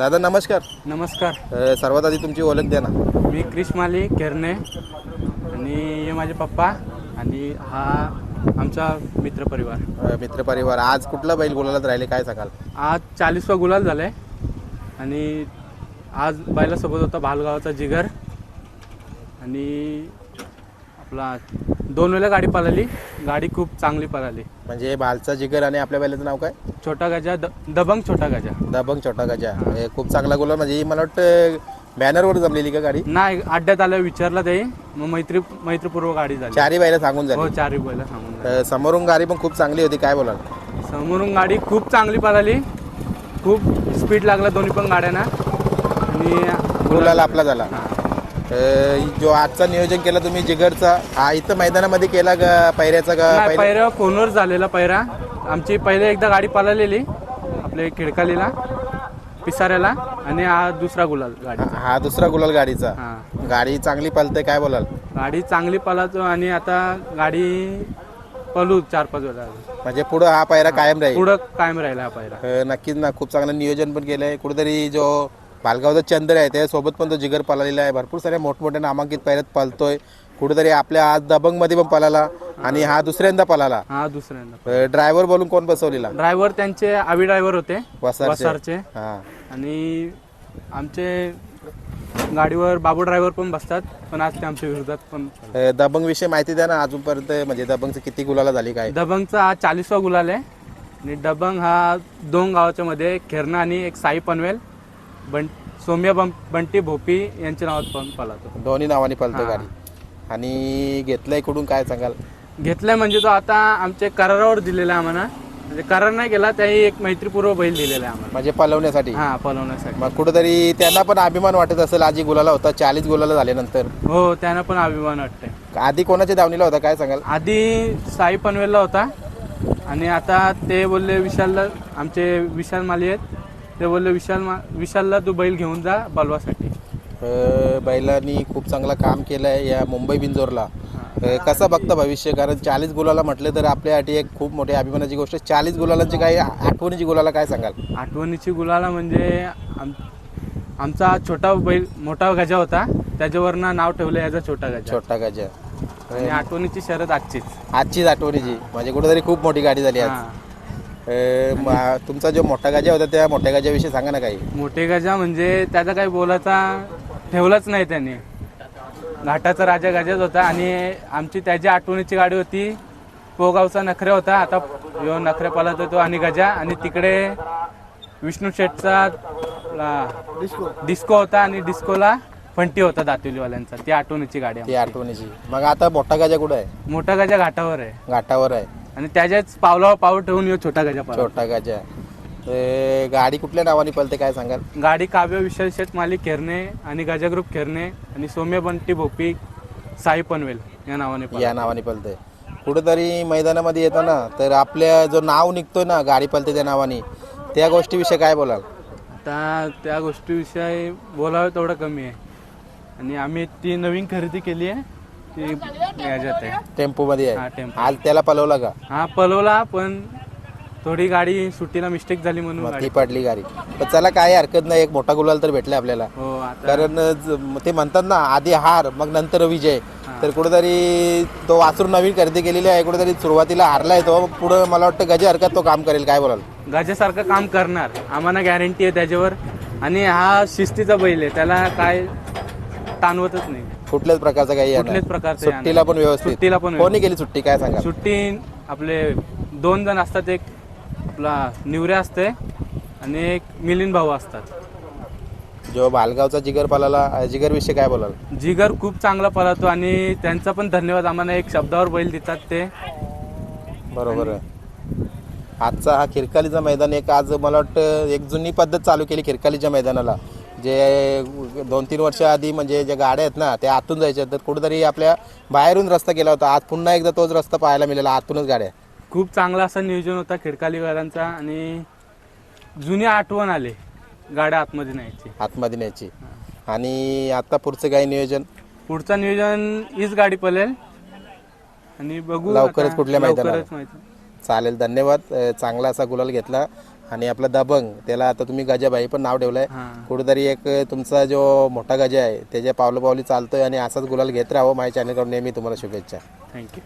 दादा नमस्कार. नमस्कार. अ, सर्वात आधी तुमची ओळख द्या ना. मी क्रिश माली केरने आणि हे माझे पप्पा आणि हा आमचा मित्रपरिवार. अ, मित्रपरिवार. आज कुठला बैल बोलायला राहिले काय सांगाल? आज चाळीसवा गुलाल झाला आहे आणि आज बैलासोबत होता भालगावाचा जिगर आणि आपला दोन वेळेला गाडी पळाली. गाडी खूप चांगली पळाली. म्हणजे भालचा जिगर आणि आपल्या बैलाचं नाव काय? छोटा गजा द दबंग छोटा गजा. दबंग छोटा गजा. हे. खूप चांगला गोला म्हणजे ही मला वाटतं बॅनरवर जमलेली का गाडी? नाही अड्ड्यात आलं विचारलं ते. मग मैत्री मैत्रीपूर्व गाडी झाली. चारही बैला सांगून हो झाली चारही बैला सांगून झाली. अ, समोरून गाडी पण खूप चांगली होती. काय बोलाल? समोरून गाडी खूप चांगली पळाली. खूप स्पीड लागला दोन्ही पण गाड्यांना. आणि गुलाल आपला झाला. अ, जो आजचा नियोजन केला तुम्ही जिगरचा हा इथं मैदानामध्ये केला का पैऱ्याचा का नाही, पैरा फोनवर झालेला पैरा. आमची पहिले एकदा गाडी पळालेली आपले खिडकालीला पिसाऱ्याला आणि हा दुसरा गुलाल गाडी हा दुसरा गुलाल गाडीचा. हा. गाडी चांगली पलते काय बोलाल? गाडी चांगली पळातो आणि आता गाडी पळू चार पाच वेळा. म्हणजे पुढं हा पैरा कायम राहील. पुढं कायम राहिला हा अ, नक्कीच ना खूप चांगलं नियोजन पण केलंय. कुठेतरी जो पालगावचा चंद्र आहे त्यासोबत पण तो जिगर पळालेला आहे. भरपूर साऱ्या मोठमोठ्या नामांकित पैऱ्यात पळतोय. कुठेतरी आपल्या आज दबंगमध्ये पण पळाला आणि हा दुसऱ्यांदा पळाला. हा दुसऱ्यांदा ड्रायव्हर बोलून कोण बसवलेला? ड्रायव्हर त्यांचे आवी ड्रायव्हर होते वसारचे. वसारचे. हा. आणि आमचे गाडीवर बाबू ड्रायव्हर पण बसतात पण आज ते आमच्या विरोधात पण अ, दबंग विषयी माहिती द्या ना अजूनपर्यंत म्हणजे दबंगचं किती गुलाला झाली काय? दबंगचा हा चाळीसवा गुलाल आहे. आणि दबंग हा दोन गावाच्या मध्ये खेरणा आणि एक साई पनवेल. बं सौम्य बं बंटी भोपी यांच्या नावात पण पळातो दोन्ही नावाने पळतो हा. गाडी. आणि घेतलंय कुठून काय सांगाल? घेतलाय म्हणजे तो आता आमच्या करारावर दिलेला आहे आम्हाला म्हणजे करार नाही केला त्याही एक मैत्रीपूर्व बैल दिलेला आहे आम्हाला. म्हणजे पळवण्यासाठी हा पळवण्यासाठी मग कुठेतरी त्यांना पण अभिमान वाटत असेल आजी गुलाला होता चाळीस गुलाला झाल्यानंतर. हो त्यांना पण अभिमान वाटतंय. आधी कोणाच्या दावणीला होता काय सांगाल? आधी साई पनवेलला होता. आणि आता ते बोलले विशालला आमचे विशाल माली आहेत. ते बोलले विशाल मा विशालला तू बैल घेऊन जा बलवासाठी. बैलांनी खूप चांगलं काम केलंय या मुंबई बिंजोरला कसं बघतं भविष्य? कारण चाळीस गुलाला म्हटलं तर आपल्यासाठी एक खूप मोठी अभिमानाची गोष्ट चाळीस गुलालांची काही आठवणीची गुलाला काय सांगाल? आठवणीची गुलाला म्हणजे आम आमचा छोटा बैल मोठा गजा होता. त्याच्यावरनं नाव ठेवलं याचा छोटा गजा. छोटा गजा. आणि आठवणीची शरद आजचीच. आजचीच आठवणीची. म्हणजे कुठेतरी खूप मोठी गाडी झाली आज. हा. अ, म- तुमचा जो मोठा गजा होता त्या मोठ्या गजाविषयी सांगा ना काही. मोठे गजा म्हणजे त्याचा काही बोलाचा ठेवलाच नाही त्याने. घाटाचा राजा गजाच होता आणि आमची त्याची आठवणीची गाडी होती पोगावचा नखरे होता आता यो नखरे पालत होतो आणि गजा आणि तिकडे विष्णू शेठचा डिस्को होता आणि डिस्कोला फंटी होता दातुलीवाल्यांचा ती आठवणीची गाडी ती आमची. आठवणीची. मग आता मोठा गजा कुठं आहे? मोठा गजा घाटावर आहे. घाटावर आहे. आणि त्याच्याच पावलावर पाऊल ठेवून यो छोटा गजा छोटा गजा. अ, गाडी कुठल्या नावाने पळते काय सांगाल? गाडी काव्य विशाल शेठ मालिक खेरणे आणि गजा ग्रुप खेरणे आणि सौम्य बंटी भोपी साई पनवेल या नावाने. या नावाने पळते. कुठेतरी मैदानामध्ये येतो ना तर आपल्या जो नाव निघतोय ना गाडी पळते त्या नावाने त्या गोष्टीविषयी काय बोलाल? आता त्या गोष्टीविषयी बोलावं तेवढं कमी आहे. आणि आम्ही ती नवीन खरेदी केली आहे. ती याच्यात आहे टेम्पोमध्ये हा, आहे टेम्पो. आज त्याला पळवला का? हा पलवला पण थोडी गाडी सुट्टीला मिस्टेक झाली म्हणून मग गाडी. ती पडली गाडी. पण चला काही हरकत नाही. एक मोठा गुलाल तर भेटला आपल्याला. हो आता कारण ज- ते म्हणतात ना आधी हार मग नंतर विजय. तर कुठेतरी तो वासरून नवीन खरेदी केलेली आहे. कुठेतरी सुरुवातीला हारलाय तो. पुढे मला वाटतं गजे हरकत तो काम करेल. काय बोलाल? गजासारखं काम करणार. आम्हाला गॅरंटी आहे त्याच्यावर. आणि हा शिस्तीचा बैल आहे. त्याला काय ताणवतच नाही. कुठल्याच प्रकारचा काही कुठल्याच. प्रकारचं सुट्टीला पण व्यवस्थित. सुट्टीला पण कोणी केली सुट्टी? काय सांगा सुट्टी आपले दोन जण असतात एक आपला निवऱ्या असते आणि एक मिलिंद भाऊ असतात. जो बालगावचा जिगर पालाला जिगर विषयी काय बोलाल? जिगर खूप चांगला पळतो आणि त्यांचा पण धन्यवाद. आम्हाला एक शब्दावर बैल देतात ते. बरोबर आहे. आजचा हा खिरकालीचा मैदान एक आज मला वाटतं एक जुनी पद्धत चालू केली खिरकालीच्या मैदानाला. जे दोन तीन वर्ष आधी म्हणजे ज्या गाड्या आहेत ना त्या आतून जायच्या. तर कुठेतरी आपल्या बाहेरून रस्ता केला होता. आज पुन्हा एकदा तोच रस्ता पाहायला मिळाला. आतूनच गाड्या खूप चांगला असं नियोजन होता खिडकालीवाल्यांचा आणि जुनी आठवण आले. गाड्या आतमध्ये न्यायची. आतमध्ये न्यायची. आणि आता पुढचं काय नियोजन? पुढचं नियोजन हीच गाडी पळेल. आणि बघू लवकरच आता. कुठल्या मैदानावर? माहिती चालेल धन्यवाद. अ, चांगला असा गुलाल घेतला. आणि आपला दबंग त्याला आता तुम्ही गजाबाई पण नाव ठेवलंय. कुठेतरी एक तुमचा जो मोठा गजा आहे त्याच्या पावलं पावली चालतोय आणि असाच गुलाल घेत राहावं माझ्या चॅनलकडून नेहमी तुम्हाला शुभेच्छा. थँक्यू